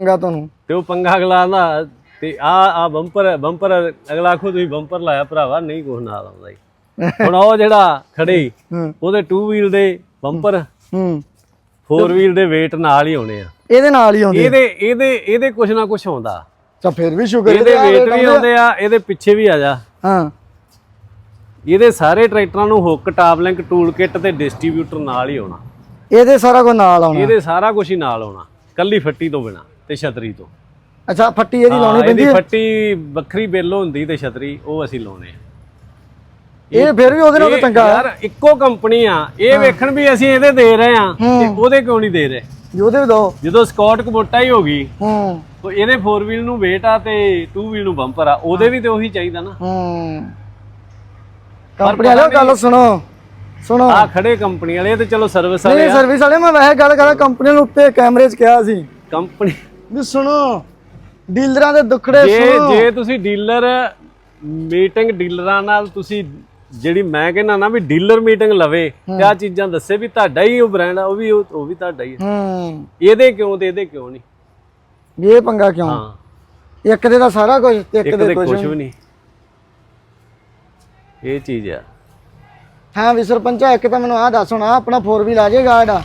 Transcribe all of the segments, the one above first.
ਚੰਗਾ ਤੁਹਾਨੂੰ? ਤੇ ਉਹ ਪੰਗਾ ਅਗਲਾ ਦਾ ਤੇ ਆ ਆ ਬੰਪਰ ਬੰਪਰ ਅਗਲਾ ਆਖੋ ਤੁਸੀਂ ਬੰਪਰ ਲਾਇਆ ਭਰਾਵਾ ਨਹੀਂ ਕੁਛ ਨਾਲ ਆਉਂਦਾ ਜੀ। ਹੁਣ ਉਹ ਜਿਹੜਾ ਖੜੇ ਉਹਦੇ 2 ਵੀਲ ਦੇ ਬੰਪਰ ਹੂੰ। 4 ਵੀਲ ਦੇ weight ਨਾਲ ਹੀ ਆਉਣੇ ਆ। ਇਹਦੇ ਨਾਲ ਹੀ ਆਉਂਦੇ ਇਹਦੇ ਇਹਦੇ ਇਹਦੇ ਕੁਛ ਨਾ ਕੁਛ ਆਉਂਦਾ। ਤਾਂ ਫਿਰ ਵੀ ਸ਼ੁਕਰ ਇਹਦੇ weight ਵੀ ਆਉਂਦੇ ਆ ਇਹਦੇ ਪਿੱਛੇ ਵੀ ਆ ਜਾ। ਹਾਂ। ਇਹਦੇ ਸਾਰੇ ਟਰੈਕਟਰਾਂ ਨੂੰ hook top link tool kit ਤੇ ਡਿਸਟ੍ਰੀਬਿਊਟਰ ਨਾਲ ਹੀ ਆਉਣਾ। ਇਹਦੇ ਸਾਰਾ ਕੁਝ ਨਾਲ ਆਉਣਾ? ਇਹਦੇ ਸਾਰਾ ਕੁਝ ਹੀ ਨਾਲ ਆਉਣਾ ਕੱਲੀ ਫੱਟੀ ਤੋਂ ਬਿਨਾ। ਤੇ ਛਤਰੀ ਤੋਂ। ਅੱਛਾ ਫੱਟੀ ਇਹਦੀ ਲਾਉਣੀ ਹਾਂ, ਪੈਂਦੀ ਇਹਦੀ ਹੈ? ਫੱਟੀ ਵੱਖਰੀ ਬਿੱਲ ਹੁੰਦੀ ਤੇ ਛਤਰੀ ਉਹ ਅਸੀਂ ਲਾਉਨੇ ਆ। ਇਹ ਫਿਰ ਵੀ ਉਹਦੇ ਨਾਲ ਚੰਗਾ ਯਾਰ ਇੱਕੋ ਕੰਪਨੀ ਆ। ਇਹ ਵੇਖਣ ਵੀ ਅਸੀਂ ਇਹਦੇ ਦੇ ਰਹੇ ਆ ਤੇ ਉਹਦੇ ਕਿਉਂ ਨਹੀਂ ਦੇ ਰਹੇ। ਉਹਦੇ ਵੀ ਦੋ। ਜਦੋਂ ਸਕਾਟ ਕਬੋਟਾ ਹੀ ਹੋ ਗਈ ਹੂੰ। ਤਾਂ ਇਹਦੇ 4 ਵੀਲ ਨੂੰ weight ਆ ਤੇ 2 ਵੀਲ ਨੂੰ ਬੰਪਰ ਆ। ਉਹਦੇ ਵੀ ਤੇ ਉਹੀ ਚਾਹੀਦਾ ਨਾ। ਹੂੰ। ਕੰਪਨੀ ਵਾਲਿਓ ਗੱਲ ਸੁਣੋ। ਸੁਣੋ। ਆ ਖੜੇ ਕੰਪਨੀ ਵਾਲੇ ਤੇ ਚਲੋ ਸਰਵਿਸ ਵਾਲੇ ਨਹੀਂ ਸਰਵਿਸ ਵਾਲੇ ਮੈਂ ਵੈਸੇ ਗੱਲ ਕਰਾਂ ਕੰਪਨੀ ਨੂੰ ਉੱਤੇ ਕੈਮਰੇ 'ਚ ਕਿਹਾ ਸੀ। ਕੰਪਨੀ ਵੀ ਸੁਣੋ ਡੀਲਰਾਂ ਦੇ ਦੁੱਖੜੇ ਜੇ ਸੁਣੋ। ਜੇ ਤੁਸੀਂ ਡੀਲਰ ਮੀਟਿੰਗ ਡੀਲਰਾਂ ਨਾਲ ਤੁਸੀਂ ਜਿਹੜੀ ਮੈਂ ਕਹਿੰਦਾ ਨਾ ਵੀ ਡੀਲਰ ਮੀਟਿੰਗ ਲਵੇ ਤੇ ਆ ਚੀਜ਼ਾਂ ਦੱਸੇ ਵੀ ਤੁਹਾਡਾ ਹੀ ਉਹ ਬ੍ਰਾਂਡ ਆ ਉਹ ਵੀ ਉਹ ਵੀ ਤੁਹਾਡਾ ਹੀ ਆ। ਹੂੰ। ਇਹਦੇ ਕਿਉਂ ਤੇ ਇਹਦੇ ਕਿਉਂ ਨਹੀਂ? ਵੀ ਇਹ ਪੰਗਾ ਕਿਉਂ? ਹਾਂ। ਇੱਕ ਦੇ ਤਾਂ ਸਾਰਾ ਕੁਝ ਤੇ ਇੱਕ ਦੇ ਕੁਝ ਵੀ ਨਹੀਂ। ਇਹ ਚੀਜ਼ ਆ। ਹਾਂ ਵੀ ਸਰਪੰਚਾ ਇੱਕ ਤਾਂ ਮੈਨੂੰ ਆਹ ਦੱਸ ਹੁਣ ਆਹ ਆਪਣਾ 4 ਵੀਲ ਆ ਜਾਏਗਾ ਇਹਦਾ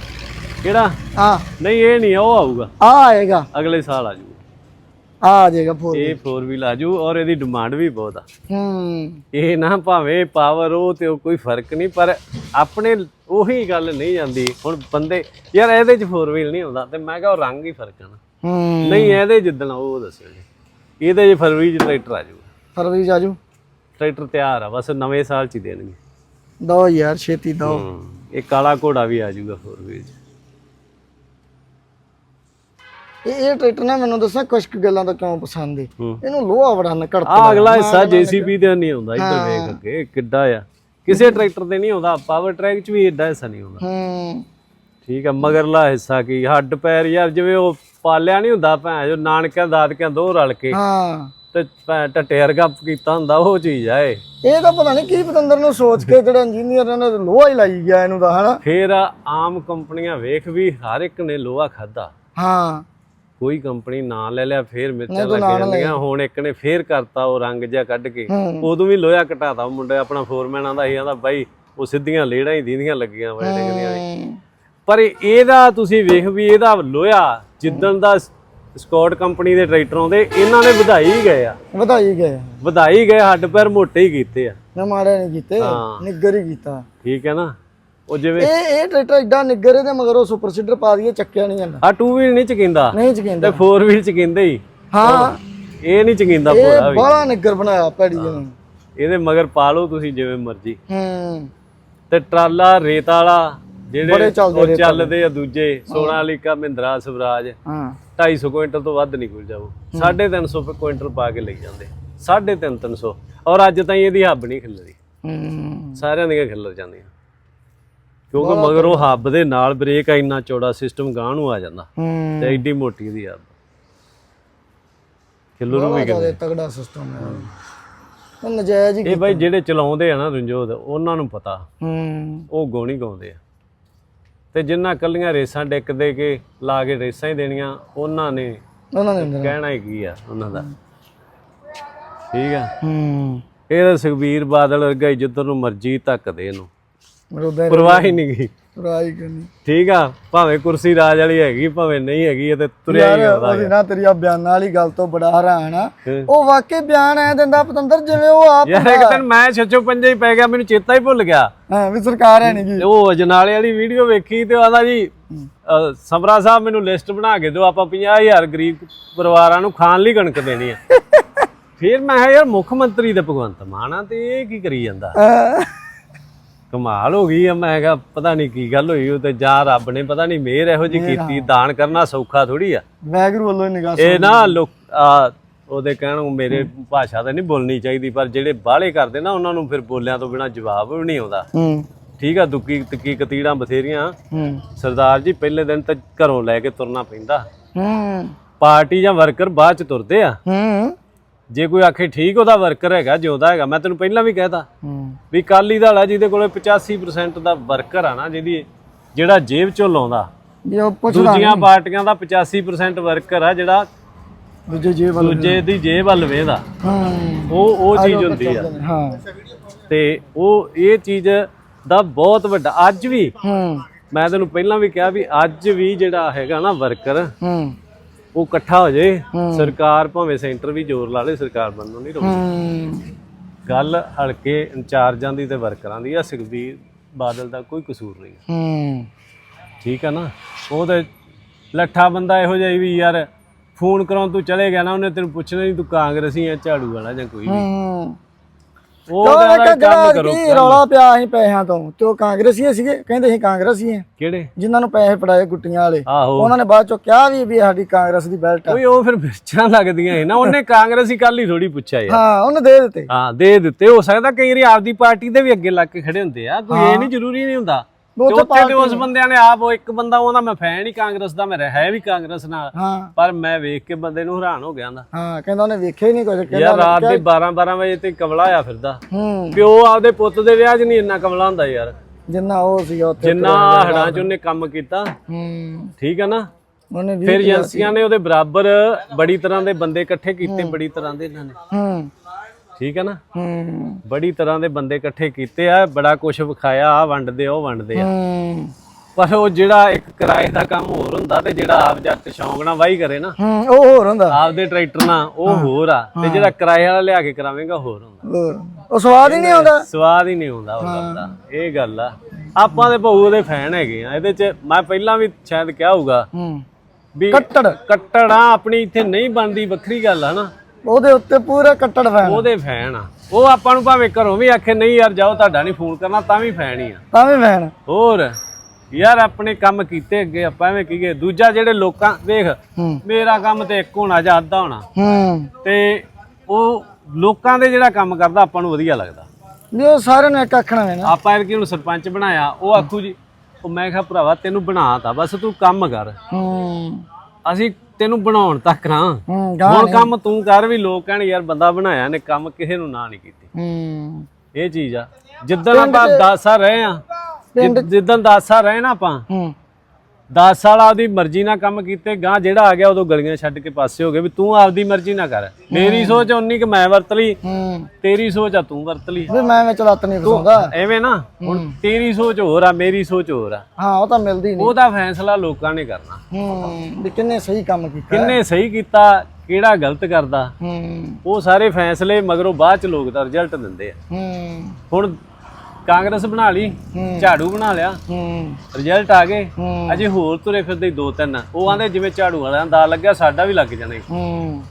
ਕਿਹੜਾ? ਹਾਂ ਨਹੀਂ ਇਹ ਨਹੀਂ ਆ, ਉਹ ਆਊਗਾ। ਆ ਆਏਗਾ। ਅਗਲੇ ਸਾਲ ਆ ਜੂ ਆ ਆ ਜਾਏਗਾ 4 ਇਹ 4 ਵੀਲ ਆ ਜੂ ਔਰ ਇਹਦੀ ਡਿਮਾਂਡ ਵੀ ਬਹੁਤ ਆ। ਹੂੰ। ਇਹ ਨਾ ਭਾਵੇਂ ਪਾਵਰ ਉਹ ਤੇ ਉਹ ਕੋਈ ਫ਼ਰਕ ਨਹੀਂ ਪਰ ਆਪਣੇ ਉਹੀ ਗੱਲ ਨਹੀਂ ਜਾਂਦੀ। ਹੁਣ ਬੰਦੇ ਯਾਰ ਇਹਦੇ ਚ 4 ਵੀਲ ਨਹੀਂ ਆਉਂਦਾ ਤੇ ਮੈਂ ਕਿਹਾ ਉਹ ਰੰਗ ਹੀ ਫ਼ਰਕ ਆ ਨਾ। ਹੂੰ। ਨਹੀਂ ਇਹਦੇ ਜਿੱਦਣ ਉਹ ਦੱਸਿਓ ਜੀ। ਇਹਦੇ ਚ ਫਰਵਰੀ ਚ ਟਰੈਕਟਰ ਆ ਜਾਊਗਾ। ਫਰਵਰੀ 'ਚ ਆ ਜਾਊ। ਟਰੈਕਟਰ ਤਿਆਰ ਆ ਬਸ ਨਵੇਂ ਸਾਲ ਚ ਹੀ ਦੇਣਗੇ। ਦੋ ਯਾਰ ਛੇਤੀ ਦੋ। ਇਹ ਕਾਲਾ ਘੋੜਾ ਵੀ ਆ ਜਾਊਗਾ ਫੋਰਵੀਲ ਚ। ਇਹ ਇਹ ਟਰੈਕਟਰ ਨਾ ਮੈਨੂੰ ਦੱਸਾਂ ਕੁਝ ਕੁ ਗੱਲਾਂ ਤਾਂ ਕਿਉਂ ਪਸੰਦ ਏ। ਹੂੰ। ਇਹਨੂੰ ਲੋਹਾ ਬੜਾ ਨਕੜਤ ਆ ਅਗਲਾ ਹਿੱਸਾ ਜੀਸੀਬੀ ਤੇ ਨਹੀਂ ਆਉਂਦਾ ਇੱਧਰ ਵੇਖ ਅੱਗੇ ਕਿੱਡਾ ਆ। ਕਿਸੇ ਟਰੈਕਟਰ ਤੇ ਨਹੀਂ ਆਉਂਦਾ ਪਾਵਰ ਟਰੈਕ ਚ ਵੀ ਏਡਾ ਹਿੱਸਾ ਨਹੀਂ ਆਉਂਦਾ। ਹੂੰ। ਠੀਕ ਆ ਮਗਰਲਾ ਹਿੱਸਾ ਕੀ ਹੱਡ ਪੈਰ ਯਾਰ ਜਿਵੇਂ ਉਹ ਪਾਲਿਆ ਨਹੀਂ ਹੁੰਦਾ ਭੈਣ ਜੋ ਨਾਨਕਿਆਂ ਦਾਦਕਿਆਂ ਦੋ ਰਲ ਕੇ। ਹਾਂ। ਤੇ ਭੈਣ ਟੱਟੇ ਵਰਗਾ ਕੀਤਾ ਹੁੰਦਾ ਉਹ ਚੀਜ਼ ਆ ਇਹ। ਇਹ ਤਾਂ ਪਤਾ ਨਹੀਂ ਕੀ ਪਤੰਦਰ ਨੂੰ ਸੋਚ ਕੇ ਜਿਹੜਾ ਇੰਜੀਨੀਅਰ ਨੇ ਲੋਹਾ ਹੀ ਲਾਈ ਗਿਆ ਇਹਨੂੰ ਤਾਂ ਹਨਾ? ਫੇਰ ਆਮ ਕੰਪਨੀਆਂ ਵੇਖ ਵੀ ਹਰ ਇੱਕ ਨੇ ਲੋਹਾ ਖਾਦਾ ਹਾਂ। ਕੋਈ ਕੰਪਨੀ ਨਾਂ ਲੈ ਲਿਆ ਫੇਰ ਮਿਰਚਾਂ ਲੱਗ ਜਾਂਦੀਆਂ ਹੁਣ ਇੱਕ ਨੇ ਫੇਰ ਕਰਤਾ ਉਹ ਰੰਗ ਜਿਹਾ ਕੱਢ ਕੇ। ਉਦੋਂ ਵੀ ਲੋਹਾ ਘਟਾਤਾ ਉਹ ਮੁੰਡੇ ਆਪਣਾ ਫੋਰਮੈਨ ਆਂਦਾ ਸੀ ਆਂਦਾ ਬਾਈ ਉਹ ਸਿੱਧੀਆਂ ਲੇੜਾਂ ਹੀ ਦੀਦੀਆਂ ਲੱਗੀਆਂ ਵੈਲਡਿੰਗ ਦੀਆਂ ਵੀ। ਪਰ ਇਹਦਾ ਤੁਸੀਂ ਵੇਖ ਵੀ ਇਹਦਾ ਲੋਹਾ ਜਿੱਦਣ ਦਾ ਸਕਾਟ ਕੰਪਨੀ ਦੇ ਟਰੈਕਟਰ ਆਉਂਦੇ ਇਹਨਾਂ ਨੇ ਵਧਾਈ ਗਏ ਆ। ਵਧਾਈ ਗਏ। ਵਧਾਈ ਗਏ ਹੱਡ ਪੈਰ ਮੋਟੇ ਹੀ ਕੀਤੇ ਆ। ਨਾ ਮਾੜੇ ਨਹੀਂ ਕੀਤੇ। ਨਿੱਗਰ ਹੀ ਕੀਤਾ। ਠੀਕ ਹੈ ਨਾ? ਉਹ ਜਿਵੇਂ ਇਹ ਇਹ ਟਰੈਕਟਰ ਐਡਾ ਨਿੱਗਰ ਇਹਦੇ ਮਗਰ ਉਹ ਸੁਪਰ ਸੀਡਰ ਪਾ ਦਈਏ ਚੱਕਿਆ ਨਹੀਂ ਜਾਂਦਾ। ਆ 2 ਵੀਲ ਨਹੀਂ ਚਕਿੰਦਾ। ਨਹੀਂ ਚਕਿੰਦਾ। ਤੇ 4 ਵੀਲ ਚਕਿੰਦੇ ਹੀ। ਹਾਂ। ਇਹ ਨਹੀਂ ਚਕਿੰਦਾ ਇਹ ਪੂਰਾ ਵੀ। ਬੜਾ ਨਿੱਗਰ ਬਣਾਇਆ ਪੈੜੀ ਜਿਹਨੂੰ ਇਹਦੇ ਮਗਰ ਪਾ ਲਓ ਤੁਸੀਂ ਜਿਵੇਂ ਮਰਜ਼ੀ। ਹੂੰ। ਤੇ ਟਰਾਲਾ ਰੇਤ ਵਾਲਾ ਬੜੇ ਜਿਹੜੇ ਚੱਲਦੇ ਉਹ ਚੱਲਦੇ ਆ ਦੂਜੇ ਸੋਨਾਲੀਕਾ ਮਹਿੰਦਰਾ ਸਵਰਾਜ। ਹਾਂ। 250 ਕੁਇੰਟਲ ਤੋਂ ਵੱਧ ਨਿਕਲ ਜਾਓ 350 ਕੁਇੰਟਲ ਪਾ ਕੇ ਲਈ ਜਾਂਦੇ। 350 300 ਔਰ ਅੱਜ ਤਾਈਂ ਇਹਦੀ ਹੱਬ ਨਹੀਂ ਖਿੱਲਦੀ ਹੂੰ। ਸਾਰਿਆਂ ਦੀਆਂ ਖਿੱਲਰ ਜਾਂਦੀਆਂ। ਕਿਉਂਕਿ ਮਗਰ ਉਹ ਹੱਬ ਦੇ ਨਾਲ ਬ੍ਰੇਕ ਆ ਇੰਨਾ ਚੌੜਾ ਸਿਸਟਮ ਗਾਂ ਨੂੰ ਆ ਜਾਂਦਾ। ਤੇ ਐਡੀ ਮੋਟੀ ਦੀ ਹੱਬ ਕਿਲੋ ਨੂੰ ਵੀ ਬੜਾ ਤਗੜਾ ਸਿਸਟਮ ਹੈ ਉਹ ਨਜਾਇਜ਼ ਹੀ ਇਹ ਬਾਈ ਜਿਹੜੇ ਚਲਾਉਂਦੇ ਆ ਨਾ ਰੰਜੋਤ ਉਹਨਾਂ ਨੂੰ ਪਤਾ। ਹੂੰ। ਉਹ ਗੋਣੀ ਗਾਉਂਦੇ ਆ। ਤੇ ਜਿੰਨਾ ਕੱਲੀਆਂ ਰੇਸਾਂ ਡਿੱਕ ਦੇ ਕੇ ਲਾ ਕੇ ਰੇਸਾਂ ਹੀ ਦੇਣੀਆਂ ਉਹਨਾਂ ਨੇ ਉਹਨਾਂ ਨੇ ਕਹਿਣਾ ਹੀ ਕੀ ਆ ਉਹਨਾਂ ਦਾ। ਠੀਕ ਆ। ਹੂੰ। ਇਹ ਤਾਂ ਸੁਖਬੀਰ ਬਾਦਲ ਵਰਗਾ ਜਿੱਧਰ ਨੂੰ ਮਰਜ਼ੀ ਧੱਕਦੇ ਇਹਨੂੰ। ਪਰਵਾਹ ਹੀ ਨਹੀਂ ਗਈ। ਰਾਈ ਕਰਨੀ ਠੀਕ ਆ ਭਾਵੇਂ ਕੁਰਸੀ ਰਾਜ ਵਾਲੀ ਹੈਗੀ ਭਾਵੇਂ ਨਹੀਂ ਹੈਗੀ ਇਹ ਤੇ ਤੁਰਿਆ ਹੀ ਆਉਂਦਾ ਉਹਦੀ ਨਾ ਤੇਰੀ ਆ ਬਿਆਨਾਂ ਵਾਲੀ ਗੱਲ ਤੋਂ ਬੜਾ ਹੈਰਾਨ ਆ। ਉਹ ਵਾਕਈ ਬਿਆਨ ਐ ਦਿੰਦਾ ਪਤੰਦਰ ਜਿਵੇਂ ਉਹ ਆਪ ਯਾਰ ਇੱਕ ਦਿਨ ਮੈਂ ਛੱਚੋ ਪੰਜੇ ਹੀ ਪੈ ਗਿਆ ਮੈਨੂੰ ਚੇਤਾ ਹੀ ਭੁੱਲ ਗਿਆ। ਹਾਂ ਵੀ ਸਰਕਾਰ ਹੈ ਨਹੀਂ ਤੇ ਉਹ ਅਜਨਾਲੇ ਵਾਲੀ ਵੀਡੀਓ ਵੇਖੀ ਤੇ ਆਦਾ ਜੀ ਸਮਰਾ ਸਾਹਿਬ ਮੈਨੂੰ ਲਿਸਟ ਬਣਾ ਕੇ ਦਿਓ ਆਪਾਂ 50000 ਗਰੀਬ ਪਰਿਵਾਰਾਂ ਨੂੰ ਖਾਣ ਲਈ ਕਣਕ ਦੇਣੀ ਆ। ਫਿਰ ਮੈਂ ਕਿਹਾ ਯਾਰ ਮੁੱਖ ਮੰਤਰੀ ਦੇ ਭਗਵੰਤ ਮਾਨ ਆ ਤੇ ਇਹ ਕੀ ਕਰੀ ਜਾਂਦਾ? ਕਮਾਲ ਹੋ ਗਈ ਆ ਮੈਂ ਕਿਹਾ ਪਤਾ ਨਹੀਂ ਕੀ ਗੱਲ ਹੋਈ ਉਹ ਤੇ ਜਾਂ ਰੱਬ ਨੇ ਪਤਾ ਨਹੀਂ ਮਿਹਰ ਇਹੋ ਜੀ ਕੀਤੀ ਦਾਨ ਕਰਨਾ ਸੌਖਾ ਥੋੜੀ ਆ। ਵੈਗਰੂ ਵੱਲੋਂ ਹੀ ਨਿਗਾਹ ਇਹ ਨਾ ਲੋਕ ਆ ਉਹਦੇ ਕਹਿਣ ਨੂੰ ਮੇਰੇ ਭਾਸ਼ਾ ਤਾਂ ਨਹੀਂ ਬੋਲਣੀ ਚਾਹੀਦੀ ਪਰ ਜਿਹੜੇ ਬਾਹਲੇ ਕਰਦੇ ਨਾ ਉਹਨਾਂ ਨੂੰ ਫਿਰ ਬੋਲਿਆਂ ਤੋਂ ਬਿਨਾ ਜਵਾਬ ਵੀ ਨਹੀਂ ਆਉਂਦਾ। ਹੂੰ। ਠੀਕ ਆ ਦੁੱਕੀ ਤੱਕੀ ਕਤੀੜਾਂ ਬਥੇਰੀਆਂ। ਹੂੰ। ਸਰਦਾਰ ਜੀ ਪਹਿਲੇ ਦਿਨ ਤਾਂ ਘਰੋਂ ਲੈ ਕੇ ਤੁਰਨਾ ਪੈਂਦਾ। ਹੂੰ। ਪਾਰਟੀ ਜਾਂ ਵਰਕਰ ਬਾਅਦ ਚ ਤੁਰਦੇ ਆ। ਹੂੰ। ਜੇ ਕੋਈ ਆਖੇ ਠੀਕ ਉਹਦਾ ਵਰਕਰ ਹੈਗਾ ਜਿਉਂਦਾ ਹੈਗਾ ਮੈਂ ਤੈਨੂੰ ਪਹਿਲਾਂ ਵੀ ਕਹਿਤਾ ਵੀ ਕਾਲੀ ਦਾ ਵਾਲਾ ਜਿਹਦੇ ਕੋਲੇ 85% ਦਾ ਵਰਕਰ ਆ ਨਾ ਜਿਹਦੀ ਜਿਹੜਾ ਜੇਬ ਚੋਂ ਲਾਉਂਦਾ ਦੂਜੀਆਂ ਪਾਰਟੀਆਂ ਦਾ 85% ਵਰਕਰ ਆ ਜਿਹੜਾ ਦੂਜੇ ਜੇ ਵੱਲ ਦੂਜੇ ਦੀ। ਜੇਬ ਵੱਲ ਵੇਦਾ ਹਾਂ। ਉਹ ਉਹ ਚੀਜ਼ ਹੁੰਦੀ ਆ। ਹਾਂ। ਤੇ ਉਹ ਇਹ ਚੀਜ਼ ਦਾ ਬਹੁਤ ਵੱਡਾ ਅੱਜ ਵੀ ਹੂੰ। ਮੈਂ ਤੈਨੂੰ ਪਹਿਲਾਂ ਵੀ ਕਿਹਾ ਵੀ ਅੱਜ ਵੀ ਜਿਹੜਾ ਹੈਗਾ ਨਾ ਵਰਕਰ ਹੂੰ। ਉਹ ਇਕੱਠਾ ਹੋ ਜਾਏ ਸਰਕਾਰ ਭਾਵੇਂ ਸੈਂਟਰ ਵੀ ਜ਼ੋਰ ਲਾ ਲੇ ਸਰਕਾਰ ਬਣਨੋਂ ਨਹੀਂ ਰੋਕਦੀ। ਗੱਲ ਹਲਕੇ ਇੰਚਾਰਜਾਂ ਦੀ ਤੇ ਵਰਕਰਾਂ ਦੀ ਆ ਸੁਖਬੀਰ ਬਾਦਲ ਦਾ ਕੋਈ ਕਸੂਰ ਨਹੀਂ ਹੂੰ। ਠੀਕ ਆ ਨਾ? ਉਹ ਤੇ ਲੱਠਾ ਬੰਦਾ ਇਹੋ ਜਿਹਾ ਹੀ ਵੀ ਯਾਰ ਫੋਨ ਕਰਾਉਣ ਤੂੰ ਚਲੇ ਗਿਆ ਨਾ ਉਹਨੇ ਤੈਨੂੰ ਪੁੱਛਣਾ ਨਹੀਂ ਤੂੰ ਕਾਂਗਰਸੀ ਆ ਝਾੜੂ ਵਾਲਾ ਜਾਂ ਕੋਈ ਵੀ। ਹੂੰ। ਉਹ ਉਹ ਕਹਿੰਦਾ ਕੰਮ ਜਿਹੜਾ ਕਰੋ ਕੀ ਰੌਲਾ ਪਿਆ ਪੈਸਿਆਂ ਤੋਂ। ਤੇ ਉਹ ਕਾਂਗਰਸੀ ਸੀਗੇ ਕਹਿੰਦੇ ਸੀ ਕਾਂਗਰਸੀ ਆ। ਕਿਹੜੇ? ਜਿਨ੍ਹਾਂ ਨੂੰ ਪੈਸੇ ਫੜਾਏ ਗੁੱਟੀਆਂ ਵਾਲੇ। ਉਹਨਾਂ ਨੇ ਬਾਅਦ ਚੋਂ ਕਿਹਾ ਵੀ ਵੀ ਇਹ ਸਾਡੀ ਕਾਂਗਰਸ ਦੀ ਬੈਲਟ ਆ। ਓਏ ਉਹ ਫਿਰ ਮਿਰਚਾਂ ਲੱਗਦੀਆਂ ਸੀ ਨਾ। ਉਹਨੇ ਕਾਂਗਰਸੀ ਕੱਲ ਹੀ ਥੋੜੀ ਪੁੱਛਿਆ ਯਾਰ। ਹਾਂ ਉਹਨੇ ਦੇ ਦਿੱਤੇ। ਹਾਂ ਦੇ ਦਿੱਤੇ। ਹੋ ਸਕਦਾ ਕਈ ਵਾਰੀ ਆਪਦੀ ਪਾਰਟੀ ਦੇ ਵੀ ਅੱਗੇ ਲੱਗ ਕੇ ਖੜੇ ਹੁੰਦੇ ਆ। ਕੋਈ ਇਹ ਨਹੀਂ ਜ਼ਰੂਰੀ ਨਹੀਂ ਹੁੰਦਾ। ਉਹ ਤੇ ਉੱਥੇ ਉਸ ਬੰਦਿਆਂ ਨੇ ਆਪ ਉਹ ਇੱਕ ਬੰਦਾ ਉਹਦਾ ਮੈਂ ਫੈਨ ਹੀ ਕਾਂਗਰਸ ਦਾ ਮੈਂ ਹੈ ਵੀ ਕਾਂਗਰਸ ਨਾਲ। ਹਾਂ। ਪਰ ਮੈਂ ਵੇਖ ਕੇ ਬੰਦੇ ਨੂੰ ਹੈਰਾਨ ਹੋ ਗਿਆ ਦਾ ਹਾਂ ਕਹਿੰਦਾ ਉਹਨੇ ਵੇਖਿਆ ਹੀ ਨਹੀਂ ਕੁਝ ਯਾਰ ਕਹਿੰਦਾ ਰਾਤ ਦੇ 12 12 ਵਜੇ ਤੇ ਕਮਲਾ ਆ ਫਿਰਦਾ। ਹੂੰ। ਪਿਓ ਆਪਦੇ ਪੁੱਤ ਦੇ ਵਿਆਹ 'ਚ ਨਹੀਂ ਇੰਨਾ ਕਮਲਾ ਹੁੰਦਾ ਯਾਰ। ਜਿੰਨਾ ਉਹ ਸੀਗਾ ਉੱਥੇ ਜਿੰਨਾ ਹੜਾਂ 'ਚ ਉਹਨੇ ਕੰਮ ਕੀਤਾ। ਹੂੰ। ਠੀਕ ਆ ਨਾ? ਉਹਨੇ ਵੀ ਫਿਰ ਏਜੰਸੀਆਂ ਨੇ ਉਹਦੇ ਬਰਾਬਰ ਬੜੀ ਤਰ੍ਹਾਂ ਦੇ ਬੰਦੇ ਇਕੱਠੇ ਕੀਤੇ ਬੜੀ ਤਰ੍ਹਾਂ ਦੇ ਇਹਨਾਂ ਨੇ। ਹੂੰ। ਠੀਕ ਆ ਨਾ? ਹੂੰ। ਬੜੀ ਤਰ੍ਹਾਂ ਦੇ ਬੰਦੇ ਇਕੱਠੇ ਕੀਤੇ ਆ ਬੜਾ ਕੁਝ ਵਿਖਾਇਆ ਆ ਵੰਡਦੇ ਉਹ ਵੰਡਦੇ ਆ। ਹੂੰ। ਪਰ ਉਹ ਜਿਹੜਾ ਇੱਕ ਕਿਰਾਏ ਦਾ ਕੰਮ ਹੋਰ ਹੁੰਦਾ ਤੇ ਜਿਹੜਾ ਆਪ ਜੱਟ ਸ਼ੌਂਕ ਨਾਲ ਵਾਹੀ ਕਰੇ ਨਾ ਹੂੰ ਉਹ ਹੋਰ ਹੁੰਦਾ। ਆਪਦੇ ਟਰੈਕਟਰ ਨਾਲ ਉਹ ਹੋਰ ਆ ਤੇ ਜਿਹੜਾ ਕਿਰਾਏ ਵਾਲਾ ਲਿਆ ਕੇ ਕਰਾਵੇਂਗਾ ਹੋਰ ਹੁੰਦਾ। ਹੋਰ। ਉਹ ਸਵਾਦ ਹੀ ਨਹੀਂ ਆਉਂਦਾ। ਸਵਾਦ ਹੀ ਨਹੀਂ ਆਉਂਦਾ ਉਹ ਗੱਲ ਦਾ। ਇਹ ਗੱਲ ਆ। ਆਪਾਂ ਦੇ ਭਾਊ ਉਹਦੇ ਫੈਨ ਹੈਗੇ ਆ ਇਹਦੇ ਚ ਮੈਂ ਪਹਿਲਾਂ ਵੀ ਸ਼ਾਇਦ ਕਿਹਾ ਹੋਊਗਾ ਹੂੰ। ਵੀ ਕੱਟੜ। ਕੱਟੜਾ ਆਪਣੀ ਇੱਥੇ ਨਹੀਂ ਬਣਦੀ ਵੱਖਰੀ ਗੱਲ ਆ ਨਾ। ਉਹਦੇ ਉੱਤੇ ਪੂਰਾ ਕੱਟੜ ਫੈਨ ਉਹਦੇ ਫੈਨ ਆ। ਉਹ ਆਪਾਂ ਨੂੰ ਭਾਵੇਂ ਘਰੋਂ ਵੀ ਆਖੇ ਨਹੀਂ ਯਾਰ ਜਾਓ ਤੁਹਾਡਾ ਨਹੀਂ ਫੋਨ ਕਰਨਾ ਤਾਂ ਵੀ ਫੈਨ ਹੀ ਆ। ਤਾਂ ਵੀ ਫੈਨ ਹੋਰ ਯਾਰ ਆਪਣੇ ਕੰਮ ਕੀਤੇ ਅੱਗੇ ਆਪਾਂ ਐਵੇਂ ਕਹੀਏ ਦੂਜਾ ਜਿਹੜੇ ਲੋਕਾਂ ਵੇਖ ਹੂੰ। ਮੇਰਾ ਕੰਮ ਤੇ ਇੱਕ ਹੋਣਾ ਜਾਂ ਅੱਧਾ ਹੋਣਾ। ਹੂੰ। ਤੇ ਉਹ ਲੋਕਾਂ ਦੇ ਜਿਹੜਾ ਕੰਮ ਕਰਦਾ ਆਪਾਂ ਨੂੰ ਵਧੀਆ ਲੱਗਦਾ। ਵੀ ਉਹ ਸਾਰਿਆਂ ਨੂੰ ਇੱਕ ਆਖਣਾ ਨਾ। ਆਪਾਂ ਇਹ ਨੂੰ ਸਰਪੰਚ ਬਣਾਇਆ ਉਹ ਆਖੂ ਜੀ ਉਹ ਮੈਂ ਕਿਹਾ ਭਰਾਵਾ ਤੈਨੂੰ ਬਣਾਤਾ ਬਸ ਤੂੰ ਕੰਮ ਕਰ। ਹੂੰ। ਅਸੀਂ ਤੈਨੂੰ ਬਣਾਉਣ ਤੱਕ ਨਾ ਹੂੰ ਹੁਣ ਕੰਮ ਤੂੰ ਕਰ ਵੀ ਲੋਕ ਕਹਿਣ ਯਾਰ ਬੰਦਾ ਬਣਾਇਆ ਨੇ ਕੰਮ ਕਿਸੇ ਨੂੰ ਨਾ ਨਹੀਂ ਕੀਤੀ। ਹੂੰ। ਇਹ ਚੀਜ਼ ਆ। ਜਿੱਦਣ ਆਪਾਂ 10 ਸਾਲ ਰਹੇ ਆ ਜਿੱਦਣ 10 ਸਾਲ ਰਹੇ ਨਾ ਆਪਾਂ ਹੂੰ। 10 ਸਾਲ ਆਪਦੀ ਮਰਜ਼ੀ ਨਾਲ ਕੰਮ ਕੀਤੇ ਗਾਂ ਜਿਹੜਾ ਆ ਗਿਆ ਉਦੋਂ ਗਲੀਆਂ ਛੱਡ ਕੇ ਪਾਸੇ ਹੋ ਗਏ ਵੀ ਤੂੰ ਆਪਦੀ ਮਰਜ਼ੀ ਨਾਲ ਕਰ। ਮੇਰੀ ਸੋਚ ਉਨੀ ਕਿ ਮੈਂ ਵਰਤ ਲਈ ਹੂੰ। ਤੇਰੀ ਸੋਚ ਆ ਤੂੰ ਵਰਤ ਲਈ। ਵੀ ਮੈਂ ਵਿੱਚ ਲੱਤ ਨਹੀਂ ਫਸਾਉਂਦਾ ਐਵੇਂ ਨਾ ਹੁਣ ਤੇਰੀ ਸੋਚ ਹੋਰ ਆ ਮੇਰੀ ਸੋਚ ਹੋਰ ਆ। ਹਾਂ ਉਹ ਤਾਂ ਮਿਲਦੀ ਨਹੀਂ। ਉਹਦਾ ਫੈਸਲਾ ਲੋਕਾਂ ਨੇ ਕਰਨਾ। ਹੂੰ ਵੀ ਕਿੰਨੇ ਸਹੀ ਕੰਮ ਕੀਤਾ। ਕਿੰਨੇ ਸਹੀ ਕੀਤਾ ਕਿਹੜਾ ਗਲਤ ਕਰਦਾ। ਹੂੰ। ਉਹ ਸਾਰੇ ਫੈਸਲੇ ਮਗਰੋਂ ਬਾਅਦ ਚ ਲੋਕ ਦਾ ਰਿਜ਼ਲਟ ਦਿੰਦੇ ਆ। ਹੂੰ। ਹੁਣ ਕਾਂਗਰਸ ਬਣਾ ਲਈ ਹੂੰ। ਝਾੜੂ ਬਣਾ ਲਿਆ। ਹੂੰ। ਰਿਜ਼ਲਟ ਆ ਗਏ। ਹੂੰ। ਅਜੇ ਹੋਰ ਤੁਰੇ ਫਿਰਦੇ ਦੋ ਤਿੰਨ। ਉਹ ਆਂਦੇ ਜਿਵੇਂ ਝਾੜੂ ਵਾਲਿਆਂ ਦਾ ਲੱਗਿਆ ਸਾਡਾ ਵੀ ਲੱਗ ਜਾਣਾ ਈ। ਹੂੰ।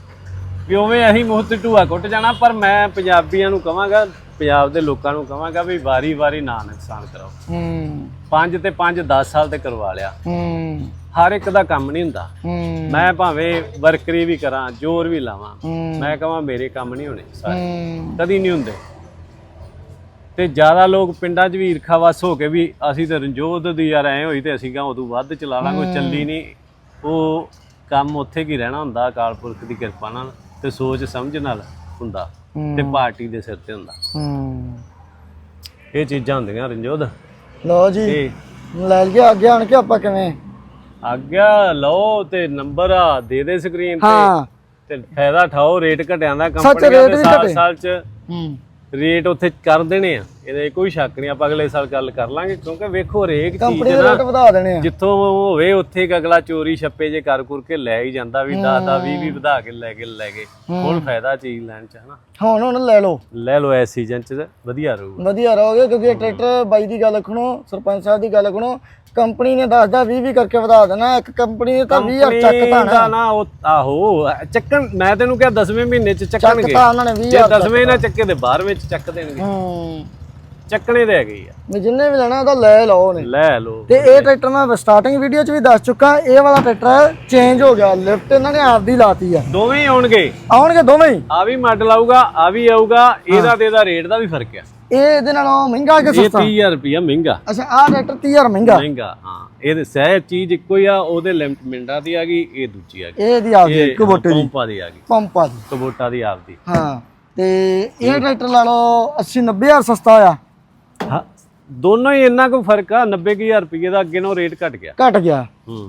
ਵੀ ਉਵੇਂ ਅਸੀਂ ਮੂੰਹ ਤੇ ਢੂਆ ਕੁੱਟ ਜਾਣਾ ਪਰ ਮੈਂ ਪੰਜਾਬੀਆਂ ਨੂੰ ਕਵਾਂਗਾ ਪੰਜਾਬ ਦੇ ਲੋਕਾਂ ਨੂੰ ਕਵਾਂਗਾ ਵੀ ਵਾਰੀ-ਵਾਰੀ ਨਾ ਨੁਕਸਾਨ ਕਰਾਓ। ਹੂੰ। ਪੰਜ ਤੇ ਪੰਜ 10 ਸਾਲ ਤੇ ਕਰਵਾ ਲਿਆ। ਹੂੰ। ਹਰ ਇੱਕ ਦਾ ਕੰਮ ਨਹੀਂ ਹੁੰਦਾ। ਹੂੰ। ਮੈਂ ਭਾਵੇਂ ਵਰਕਰੀ ਵੀ ਕਰਾਂ ਜ਼ੋਰ ਵੀ ਲਾਵਾਂ। ਹੂੰ। ਮੈਂ ਕਹਾਂ ਮੇਰੇ ਕੰਮ ਨਹੀਂ ਹੋਣੇ ਸਾਰੇ। ਕਦੀ ਨਹੀਂ ਹੁੰਦੇ। ਤੇ ਜ਼ਿਆਦਾ ਲੋਕ ਪਿੰਡਾਂ 'ਚ ਵੀ ਈਰਖਾ ਵਸ ਹੋ ਕੇ ਵੀ ਅਸੀਂ ਤੇ ਰੰਜੋਤ ਦੀ ਯਾਰ ਐ ਹੋਈ ਤੇ ਅਸੀਂ ਕਹਾਂ ਉਦੋਂ ਵੱਧ ਚਲਾ ਲਾਂਗੇ ਉਹ ਚੱਲੀ ਨਹੀਂ। ਉਹ ਕੰਮ ਉੱਥੇ ਕੀ ਰਹਿਣਾ ਹੁੰਦਾ ਅਕਾਲ ਪੁਰਖ ਦੀ ਕਿਰਪਾ ਨਾਲ ਤੇ ਸੋਚ ਸਮਝ ਨਾਲ ਹੁੰਦਾ ਤੇ ਪਾਰਟੀ ਦੇ ਸਿਰ ਤੇ ਹੁੰਦਾ। ਇਹ ਚੀਜ਼ਾਂ ਹੁੰਦੀਆਂ ਰੰਜੋਤ ਲਓ ਜੀ ਤੇ ਲੈ ਗਿਆ ਅੱਗੇ ਆਣ ਕੇ ਆਪਾਂ ਕਿਵੇਂ? ਆਗਿਆ ਲਓ ਤੇ ਨੰਬਰ ਆ ਦੇ ਦੇ ਸਕਰੀਨ ਤੇ। ਹਾਂ। ਤੇ ਫਾਇਦਾ ਠਾਓ ਰੇਟ ਘਟਿਆਂ ਦਾ ਰੇਟ ਦੇ ਸਾਲ। ਸਾਲ ਚ। ਹੂੰ। ਰੇਟ ਉੱਥੇ ਕਰ ਦੇਣੇ ਆ। ਇਹਦੇ ਕੋਈ ਸ਼ੱਕ ਨਹੀਂ ਆਪਾਂ ਅਗਲੇ ਸਾਲ ਗੱਲ ਕਰ ਲਾਂਗੇ ਕਿਉਂਕਿ ਵੇਖੋ ਹਰੇਕ ਚੀਜ਼ ਕੰਪਨੀ ਦੇ ਨਾ ਰੇਟ ਵਧਾ ਦੇਣੇ ਆ। ਜਿੱਥੋਂ ਹੋਵੇ ਉੱਥੇ ਇੱਕ ਅਗਲਾ ਚੋਰੀ ਛੱਪੇ ਜੇ ਕਰ ਕੁਰ ਕੇ ਲੈ ਹੀ ਜਾਂਦਾ ਵੀ 10 10 20 20 ਵਧਾ ਕੇ ਲੈ ਕੇ ਲੈ ਕੇ। ਹੁਣ ਫਾਇਦਾ ਚੀਜ਼ ਲੈਣ ਚ ਹਨਾ? ਹੁਣ ਹੁਣ ਲੈ ਲਓ। ਲੈ ਲਓ ਐਸ ਸੀਜ਼ਨ ਚ ਵਧੀਆ ਰਹੂਗਾ ਵਧੀਆ ਰਹੋਗੇ ਕਿਉਂਕਿ ਇਹ ਟਰੈਕਟਰ ਬਾਈ ਦੀ ਗੱਲ ਸੁਣੋ ਸਰਪੰਚ ਸਾਹਿਬ ਦੀ ਗੱਲ ਸੁਣੋ ਕੰਪਨੀ ਨੇ ਦੱਸਦਾ 20 20 ਕਰਕੇ ਵਧਾ ਦੇਣਾ ਇੱਕ ਕੰਪਨੀ ਨੇ ਤਾਂ 20000 ਚੱਕ ਕੰਪਨੀ ਦਾ ਤਾਣਾ ਨਾ ਉਹ ਆਹੋ ਚੱਕਣ ਮੈਂ ਤੈਨੂੰ ਕਿਹਾ 10ਵੇਂ ਮਹੀਨੇ ਚ ਚੱਕਣਗੇ। ਤਾਂ ਉਹਨਾਂ ਨੇ 20000 ਜੇ 10ਵੇਂ ਨਾ ਚੱਕੇ ਤੇ 12ਵੇਂ ਚ ਚੱਕ ਦੇਣਗੇ। ਹੂੰ। ਚੱਕਣੇ ਰਹਿ ਗਈ ਆ। ਵੀ ਜਿੰਨੇ ਵੀ ਲੈਣਾ ਉਹਦਾ ਲੈ ਲਓ ਨੇ ਲੈ ਲਓ। ਤੇ ਇਹ ਟਰੈਕਟਰ ਮੈਂ ਸਟਾਰਟਿੰਗ ਵੀਡੀਓ 'ਚ ਵੀ ਦੱਸ ਚੁੱਕਾ ਇਹ ਵਾਲਾ ਟਰੈਕਟਰ ਚੇਂਜ ਹੋ ਗਿਆ ਲਿਫਟ ਇਹਨਾਂ ਨੇ ਆਪਦੀ ਲਾਤੀ ਆ। ਦੋਵੇਂ ਹੀ ਆਉਣਗੇ। ਆਉਣਗੇ ਦੋਵੇਂ? ਹੀ ਆ ਵੀ ਮਾਡਲ ਆਊਗਾ ਆ ਵੀ ਆਊਗਾ ਇਹਦਾ ਤੇ ਇਹਦਾ ਰੇਟ ਦਾ ਵੀ ਫ਼ਰਕ ਆ। ਇਹ ਇਹਦੇ ਨਾਲੋਂ ਮਹਿੰਗਾ ਕਿ ਇਹ ਸਸਤਾ? 30000 ਰੁਪਇਆ ਮਹਿੰਗਾ। ਅੱਛਾ ਆਹ ਟਰੈਕਟਰ 30000 ਮਹਿੰਗਾ। ਮਹਿੰਗਾ ਹਾਂ। ਇਹਦੇ ਸਹਿ ਚੀਜ਼ ਇੱਕੋ ਹੀ ਆ ਉਹਦੇ ਲਿਮਟ ਮਿੰਡਾ ਦੀ ਆ ਗਈ ਇਹ ਦੂਜੀ ਆ ਗਈ। ਇਹ ਇਹਦੀ ਆਪਦੀ ਇਹ ਕੁਬੋਟੇ ਦੀ। ਪੰਪਾ ਦੀ ਆ ਗਈ। ਪੰਪਾ ਦੀ। ਕਬੋਟਾ ਦੀ ਆਪਦੀ। ਹਾਂ ਤੇ ਇਹ ਟਰੈਕਟਰ ਲਾ ਲਓ 80 90000 ਸਸਤਾ ਆ। ਦੋਨੋਂ ਹੀ ਇੰਨਾ ਕੁ ਫ਼ਰਕ ਆ 90000 ਰੁਪਏ ਦਾ ਅੱਗੇ ਨੂੰ ਰੇਟ ਘਟ ਗਿਆ। ਘਟ ਗਿਆ।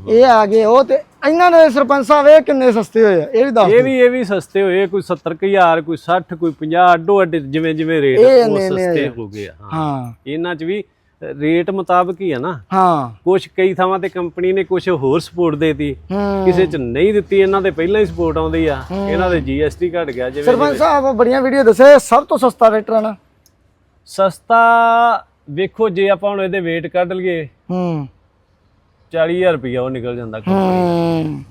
ਇਹ ਆ ਗਏ ਉਹ ਤੇ ਇਹਨਾਂ ਦੇ ਸਰਪੰਚ ਸਾਹਿਬ ਇਹ ਕਿੰਨੇ ਸਸਤੇ ਹੋਏ ਆ ਇਹ ਵੀ ਦੱਸ ਇਹ ਵੀ ਇਹ ਵੀ ਸਸਤੇ ਹੋਏ ਕੋਈ 70000 ਕੋਈ 60 ਕੋਈ 50 ਅੱਡੋ ਅੱਡ ਜਿਵੇਂ ਜਿਵੇਂ ਰੇਟ ਉਹ ਸਸਤੇ ਹੋ ਗਏ ਹਾਂ। ਇਹਨਾਂ 'ਚ ਵੀ ਰੇਟ ਮੁਤਾਬਕ ਹੀ ਆ ਨਾ। ਹਾਂ। ਕੁਝ ਕਈ ਥਾਵਾਂ ਤੇ ਕੰਪਨੀ ਨੇ ਕੁਝ ਹੋਰ ਸਪੋਰਟ ਦੇਤੀ। ਕਿਸੇ 'ਚ ਨਹੀਂ ਦਿੱਤੀ ਇਹਨਾਂ ਦੇ ਪਹਿਲਾਂ ਹੀ ਸਪੋਰਟ ਆਉਂਦੀ ਆ। ਇਹਨਾਂ ਦੇ GST ਘਟ ਗਿਆ ਜਿਵੇਂ ਸਰਪੰਚ ਸਾਹਿਬ ਬੜੀਆਂ ਵੀਡੀਓ ਦੱਸੇ ਸਭ ਤੋਂ ਸਸਤਾ ਰੇਟਰ ਆ ਨਾ ਸਸਤਾ ਵੇਖੋ ਜੇ ਆਪਾਂ ਹੁਣ ਇਹਦੇ weight ਕੱਢ ਲਈਏ ਹੂੰ। 40000 ਰੁਪਇਆ ਉਹ ਨਿਕਲ ਜਾਂਦਾ ਹੂੰ।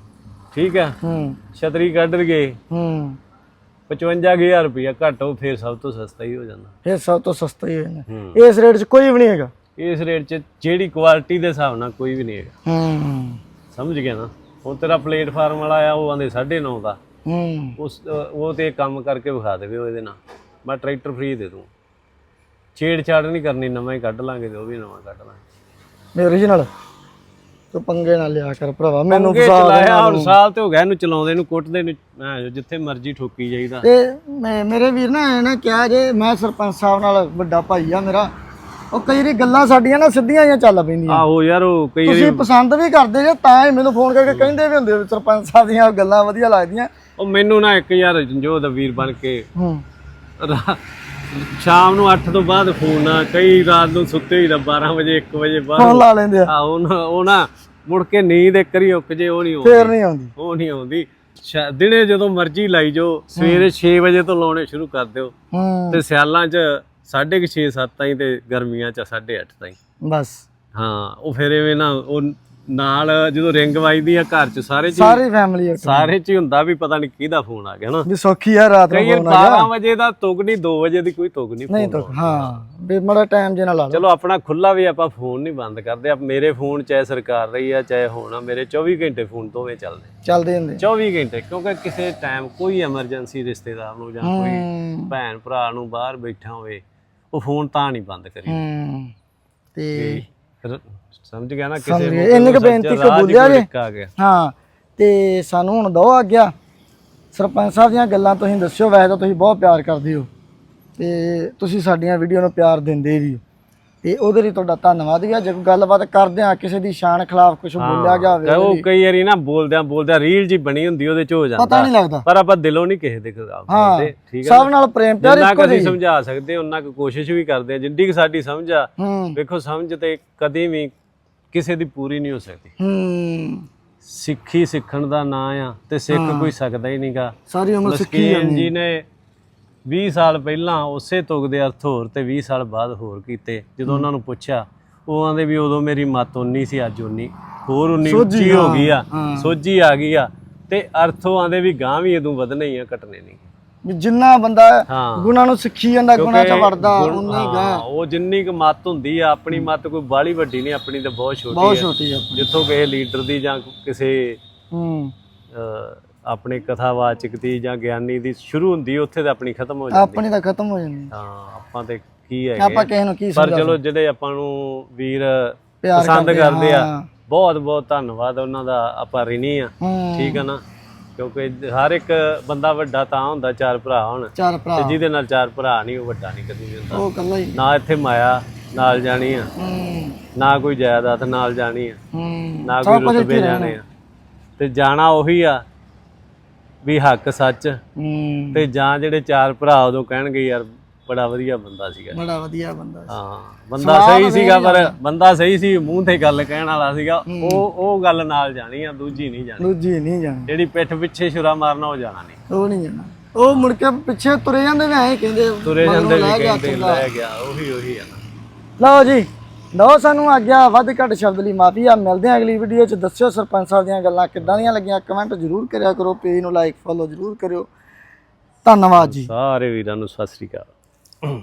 ਠੀਕ ਹੈ? ਹੂੰ। ਛਤਰੀ ਕੱਢ ਲਈਏ ਹੂੰ। 55000 ਰੁਪਇਆ ਘੱਟ ਉਹ ਫੇਰ ਸਭ ਤੋਂ ਸਸਤਾ ਹੀ ਹੋ ਜਾਂਦਾ। ਇਹ ਸਭ ਤੋਂ ਸਸਤਾ ਹੀ ਹੂੰ ਇਸ ਰੇਟ 'ਚ ਕੋਈ ਵੀ ਨਹੀਂ ਹੈਗਾ। ਇਸ ਰੇਟ 'ਚ ਜਿਹੜੀ ਕੁਆਲਿਟੀ ਦੇ ਹਿਸਾਬ ਨਾਲ ਕੋਈ ਵੀ ਨਹੀਂ ਹੈਗਾ। ਹੂੰ। ਸਮਝ ਗਿਆ ਨਾ? ਹੁਣ ਤੇਰਾ ਪਲੇਟਫਾਰਮ ਵਾਲਾ ਆ ਉਹ ਆਂਦੇ 9.5 ਦਾ। ਹੂੰ। ਉਸ ਉਹ ਤੇ ਕੰਮ ਕਰਕੇ ਵਿਖਾ ਦੇਵੇ ਉਹ ਇਹਦੇ ਨਾਲ। ਮੈਂ ਟਰੈਕਟਰ ਫ੍ਰੀ ਦੇ ਦੂੰ। ਛੇੜ ਛਾੜ ਨਹੀਂ ਕਰਨੀ ਨਵਾਂ ਹੀ ਕੱਢ ਲਾਂਗੇ ਤੇ ਉਹ ਵੀ ਨਵਾਂ ਕੱਢ ਲਾਂਗੇ। ਮੈਂ origignal ਤੂੰ ਪੰਗੇ ਨਾਲ ਲਿਆ ਕਰ ਭਰਾਵਾ ਮੈਨੂੰ ਅੱਗੇ ਫਸਾ ਚਲਾਇਆ ਦੇਣਾ ਹੁਣ ਤੂੰ। ਸਾਲ ਤੇ ਹੋ ਗਿਆ ਇਹਨੂੰ ਚਲਾਉਂਦੇ ਨੂੰ ਕੁੱਟਦੇ ਨੂੰ ਮੈਂ ਜਿੱਥੇ ਮਰਜ਼ੀ ਠੋਕੀ ਜਾਈਦਾ। ਤੇ ਮੈਂ- ਮੇਰੇ ਵੀਰ ਨਾ ਇਹਨੇ ਕਿਹਾ ਜੇ ਮੈਂ ਸਰਪੰਚ ਸਾਹਿਬ ਨਾਲ ਵੱਡਾ ਭਾਈ ਆ ਮੇਰਾ ਉਹ ਕਈ ਵਾਰੀ ਗੱਲਾਂ ਸਾਡੀਆਂ ਨਾ ਸਿੱਧੀਆਂ ਜਿਹੀਆਂ ਚੱਲ ਪੈਂਦੀਆਂ। ਆਹੋ ਯਾਰ ਉਹ ਕਈ ਵਾਰੀ ਤੁਸੀਂ ਪਸੰਦ ਵੀ ਕਰਦੇ ਜੇ ਤਾਂ ਹੀ ਮੈਨੂੰ ਫੋਨ ਕਰਕੇ ਕਹਿੰਦੇ ਵੀ ਹੁੰਦੇ ਵੀ ਸਰਪੰਚ ਸਾਹਿਬ ਦੀਆਂ ਗੱਲਾਂ ਵਧੀਆ ਲੱਗਦੀਆਂ। ਉਹ ਮੈਨੂੰ ਨਾ ਇੱਕ ਯਾਰ ਜੋ ਦਾ ਵੀਰ ਬਣ ਕੇ ਹੂੰ। ਰਾ- ਸ਼ਾਮ ਨੂੰ 8 ਤੋਂ ਬਾਅਦ ਫੋਨ ਆ ਕਈ ਰਾਤ ਨੂੰ ਸੁੱਤੇ ਦਾ 12 ਵਜੇ 1 ਵਜੇ ਫੋਨ ਬਾਅਦ ਲਾ ਲੈਂਦੇ ਆ। ਆ ਉਹ ਨਾ ਉਹ ਨਾ ਮੁੜ ਕੇ ਨੀਂਦ ਇੱਕ ਵਾਰੀ ਉੱਕ ਜੇ ਉਹ ਨਹੀਂ ਆਉਂਦੀ। ਫੇਰ ਨਹੀਂ ਆਉਂਦੀ। ਉਹ ਨਹੀਂ ਆਉਂਦੀ। ਦਿਨੇ ਜਦੋਂ ਮਰਜ਼ੀ ਲਾਈ ਜੋ ਸਵੇਰੇ 6 ਵਜੇ ਤੋਂ ਲਾਉਣੇ ਸ਼ੁਰੂ ਕਰ ਦਿਓ। ਹੂੰ। ਤੇ ਸਿਆਲਾਂ 'ਚ 6:30 7 ਤਾਈਂ ਤੇ ਗਰਮੀਆਂ 'ਚ 8:30 ਤਾਈਂ। ਬਸ। ਹਾਂ ਉਹ ਫਿਰ ਐਵੇਂ ਨਾ ਉਹ ਨਾਲ ਜਦੋਂ ਰਿੰਗ ਵੱਜਦੀ ਆ ਘਰ 'ਚ ਸਾਰੇ 'ਚ ਸਾਰੀ ਫੈਮਿਲੀ ਸਾਰੇ 'ਚ ਹੀ ਹੁੰਦਾ ਵੀ ਪਤਾ ਨਹੀਂ ਕਿਹਦਾ ਫੋਨ ਆ ਗਿਆ ਨਾ। ਵੀ ਸੌਖੀ ਆ ਰਾਤ ਨੂੰ ਕਈ ਵਾਰ ਫੋਨ ਆ 12 ਵਜੇ ਦਾ ਤੁਗ ਨਹੀਂ 2 ਵਜੇ ਦੀ ਕੋਈ ਤੁਗ ਨਹੀਂ ਨਹੀਂ ਹਾਂ ਵੀ ਮੜਾ ਟਾਈਮ ਜੇ ਨਾਲ ਲਾ ਲਓ। ਚਲੋ ਆਪਣਾ ਖੁੱਲਾ ਵੀ ਆਪਾਂ ਫੋਨ ਨਹੀਂ ਬੰਦ ਕਰਦੇ। ਆ ਮੇਰੇ ਫੋਨ ਚਾਹੇ ਸਰਕਾਰ ਰਹੀ ਆ ਚਾਹੇ ਹੋਣਾ ਮੇਰੇ 24 ਘੰਟੇ ਫੋਨ ਦੋਵੇਂ ਚੱਲਦੇ ਚੱਲਦੇ ਹੁੰਦੇ 24 ਘੰਟੇ ਕਿਉਂਕਿ ਕਿਸੇ ਟਾਈਮ ਕੋਈ ਐਮਰਜੈਂਸੀ ਰਿਸ਼ਤੇਦਾਰ ਨੂੰ ਜਾਂ ਕੋਈ ਭੈਣ ਭਰਾ ਨੂੰ ਬਾਹਰ ਬੈਠਾ ਹੋਵੇ ਉਹ ਫੋਨ ਤਾਂ ਨਹੀਂ ਬੰਦ ਕਰੀ ਹੂੰ। ਤੇ ਫਿਰ ਸਮਝ ਗਿਆ ਨਾ ਸਮਝ ਕਿਸੇ ਗਏ। ਇੰਨੀ ਕੁ ਬੇਨਤੀ ਕਬੂਲਿਆ ਜੇ? ਆ ਗਿਆ ਹਾਂ ਤੇ ਸਾਨੂੰ ਹੁਣ ਦੋ ਆ ਗਿਆ ਸਰਪੰਚ ਸਾਹਿਬ ਦੀਆਂ ਗੱਲਾਂ ਤੁਸੀਂ ਦੱਸਿਓ ਵੈਸੇ ਤਾਂ ਤੁਸੀਂ ਬਹੁਤ ਪਿਆਰ ਕਰਦੇ ਹੋ ਤੇ ਤੁਸੀਂ ਸਾਡੀਆਂ ਵੀਡੀਓ ਨੂੰ ਪਿਆਰ ਦਿੰਦੇ ਵੀ ਹੋ ਤੇ ਉਹਦੇ ਲਈ ਤੁਹਾਡਾ ਧੰਨਵਾਦ ਵੀ ਆ। ਜੇ ਕੋਈ ਗੱਲਬਾਤ ਕਰਦੇ ਆ ਕਿਸੇ ਦੀ ਸ਼ਾਨ ਖਿਲਾਫ ਕੁਝ ਬੋਲਿਆ ਗਿਆ ਹੋਵੇ ਉਹ ਕਈ ਵਾਰੀ ਨਾ ਬੋਲਦਿਆਂ ਬੋਲਦਿਆਂ ਰੀਲ ਜੀ ਬਣੀ ਹੁੰਦੀ ਉਹਦੇ ਚ ਹੋ ਪਤਾ ਜਾਂਦਾ ਨਹੀਂ ਲੱਗਦਾ। ਪਰ ਆਪਾਂ ਦਿਲੋਂ ਨਹੀਂ ਕਿਸੇ ਦੇ ਖਿਲਾਫ ਬੋਲਦੇ। ਠੀਕ ਹੈ ਸਭ ਨਾਲ ਪ੍ਰੇਮ ਪਿਆਰ ਇੱਕੋ ਕੁ ਅਸੀਂ ਜਿਹੀ। ਸਮਝਾ ਸਕਦੇ ਉਹਨਾਂ ਕੁ ਕੋਸ਼ਿਸ਼ ਵੀ ਕਰਦੇ ਆ। ਜਿੰਨੀ ਕੁ ਸਾਡੀ ਸਮਝ ਆ ਵੇਖੋ ਸਮਝ ਤੇ ਕਦੇ ਵੀ ਕਿਸੇ ਦੀ ਪੂਰੀ ਨਹੀਂ ਹੋ ਸਕਦੀ। ਹੂੰ। ਸਿੱਖੀ ਸਿੱਖਣ ਦਾ ਨਾਂ ਆ ਤੇ ਸਿੱਖ ਕੋਈ ਸਕਦਾ ਹੀ ਨਹੀਂਗਾ ਸਾਰੀ ਉਮਰ ਸਿੱਖੀ ਜੀ ਨੇ 20 ਸਾਲ ਪਹਿਲਾਂ ਉਸੇ ਤੁਗ ਦੇ ਅਰਥ ਹੋਰ ਤੇ 20 ਸਾਲ ਬਾਅਦ ਹੋਰ ਕੀਤੇ। ਜਦੋਂ ਉਹਨਾਂ ਨੂੰ ਪੁੱਛਿਆ ਉਹ ਆਂਦੇ ਵੀ ਉਦੋਂ ਮੇਰੀ ਮਤ ਉਨੀ ਸੀ ਅੱਜ ਉਨੀ। ਹੋਰ ਉਨੀ ਉੱਚੀ ਹੋ ਗਈ ਆ। ਸੋਝੀ ਆ ਗਈ ਆ। ਤੇ ਅਰਥੋਂ ਆਂਦੇ ਵੀ ਗਾਂ ਵੀ ਇਦੋਂ ਵਧਣੇ ਹੀ ਆ ਘਟਨੇ ਨਹੀਂ। ਵੀ ਜਿੰਨਾ ਬੰਦਾ ਗੁਣਾ ਨੂੰ ਸਿੱਖੀ ਜਾਂਦਾ ਗੁਣਾ ਚ ਵੜਦਾ ਉਨਾ ਗਾ ਉਹ ਜਿੰਨੀ ਕੁ ਮਤ ਹੁੰਦੀ ਆ ਆਪਣੀ ਮਤ ਕੋਈ ਬਾਹਲੀ ਵੱਡੀ ਨਹੀਂ ਆਪਣੀ ਤਾਂ ਬਹੁਤ ਛੋਟੀ ਬਹੁਤ ਆ। ਛੋਟੀ ਆ। ਆਪਣੀ। ਜਿੱਥੋਂ ਕਿਸੇ ਲੀਡਰ ਦੀ ਜਾਂ ਕਿਸੇ ਹੂੰ। ਆਪਣੇ ਕਥਾਵਾਚਕ ਦੀ ਜਾਂ ਗਿਆਨੀ ਦੀ ਸ਼ੁਰੂ ਹੁੰਦੀ ਉੱਥੇ ਤਾਂ ਆਪਣੀ ਖਤਮ ਹੋ ਜਾਂਦੀ। ਆਪਣੀ ਤਾਂ ਖਤਮ ਹੋ ਜਾਂਦੀ। ਹਾਂ ਆਪਾਂ ਤੇ ਕੀ ਹੈਗੇ ਆਪਾਂ ਕਿਸੇ ਨੂੰ ਕੀ ਪਰ ਸਮਝਾ ਚਲੋ ਜਿਹੜੇ ਆਪਾਂ ਨੂੰ ਵੀਰ ਪਿਆਰ ਪਸੰਦ ਕਰਦੇ, ਕਰਦੇ ਆ ਹਾਂ। ਬਹੁਤ ਬਹੁਤ ਧੰਨਵਾਦ ਉਹਨਾਂ ਦਾ ਆਪਾਂ ਰਿਣੀ ਆ। ਹੂੰ। ਠੀਕ ਆ ਨਾ? ਕਿਉਂਕਿ ਹਰ ਇੱਕ ਬੰਦਾ ਵੱਡਾ ਤਾਂ ਹੁੰਦਾ ਚਾਰ ਭਰਾ ਹੋਣ। ਚਾਰ ਤੇ ਭਰਾ ਜਿਹਦੇ ਨਾਲ ਚਾਰ ਭਰਾ ਨਹੀਂ ਉਹ ਵੱਡਾ ਨਹੀਂ ਕਦੀ ਵੀ ਹੁੰਦਾ। ਉਹ ਕੱਲਾ ਹੀ। ਨਾ ਇੱਥੇ ਮਾਇਆ ਨਾਲ ਜਾਣੀ ਆ। ਹੂੰ। ਨਾ ਕੋਈ ਜਾਇਦਾਦ ਨਾਲ ਜਾਣੀ ਆ। ਹੂੰ। ਨਾ ਸਭ ਕੋਈ ਕੁਝ ਰੁਤਬੇ ਇੱਥੇ ਜਾਣੇ ਆ। ਤੇ ਜਾਣਾ ਉਹੀ ਆ ਵੀ ਹੱਕ ਸੱਚ। ਹੂੰ। ਤੇ ਜਾਂ ਜਿਹੜੇ ਚਾਰ ਭਰਾ ਉਦੋਂ ਕਹਿਣਗੇ ਯਾਰ ਬੜਾ ਵਧੀਆ ਬੰਦਾ ਸੀਗਾ ਬੜਾ ਵਧੀਆ ਬੰਦਾ ਸੀ। ਹਾਂ ਬੰਦਾ ਸਹੀ ਸੀਗਾ ਪਰ ਬੰਦਾ ਸਹੀ ਸੀ ਮੂੰਹ ਤੇ ਗੱਲ ਕਹਿਣ ਵਾਲਾ ਸੀਗਾ। ਉਹ ਉਹ ਗੱਲ ਨਾਲ ਜਾਣੀ ਆ ਦੂਜੀ ਨਹੀਂ ਜਾਣੀ। ਦੂਜੀ ਨਹੀਂ ਜਾਣੀ। ਜਿਹੜੀ ਪਿੱਠ ਪਿੱਛੇ ਛੁਰਾ ਮਾਰਨਾ ਉਹ ਜਾਣਾ ਨਹੀਂ। ਉਹ ਨਹੀਂ ਜਾਣਾ। ਉਹ ਮੁੜ ਕੇ ਪਿੱਛੇ ਤੁਰੇ ਜਾਂਦੇ ਨੇ ਐਂ ਕਹਿੰਦੇ ਤੁਰੇ ਜਾਂਦੇ ਵੀ ਕਹਿੰਦੇ। ਲੈ ਗਿਆ ਉਹੀ ਉਹੀ ਆ ਲਓ ਜੀ। ਲਓ ਸਾਨੂੰ ਆਗਿਆ ਵੱਧ ਘੱਟ ਸ਼ਬਦ ਲਈ ਮਾਫੀ, ਆ ਮਿਲਦੇ ਆ ਅਗਲੀ ਵੀਡੀਓ ਚ। ਦੱਸਿਓ ਸਰਪੰਚ ਸਾਹਿਬ ਦੀਆਂ ਗੱਲਾਂ ਕਿੱਦਾਂ ਦੀਆਂ ਲੱਗੀਆਂ ਕਮੈਂਟ ਜ਼ਰੂਰ ਕਰਿਆ ਕਰੋ ਪੇਜ ਨੂੰ ਲਾਈਕ ਫੋਲੋ ਜ਼ਰੂਰ ਕਰਿਓ। ਧੰਨਵਾਦ ਜੀ। ਸਾਰੇ ਵੀਰਾਂ ਨੂੰ ਸਤਿ ਸ੍ਰੀ ਅਕਾਲ।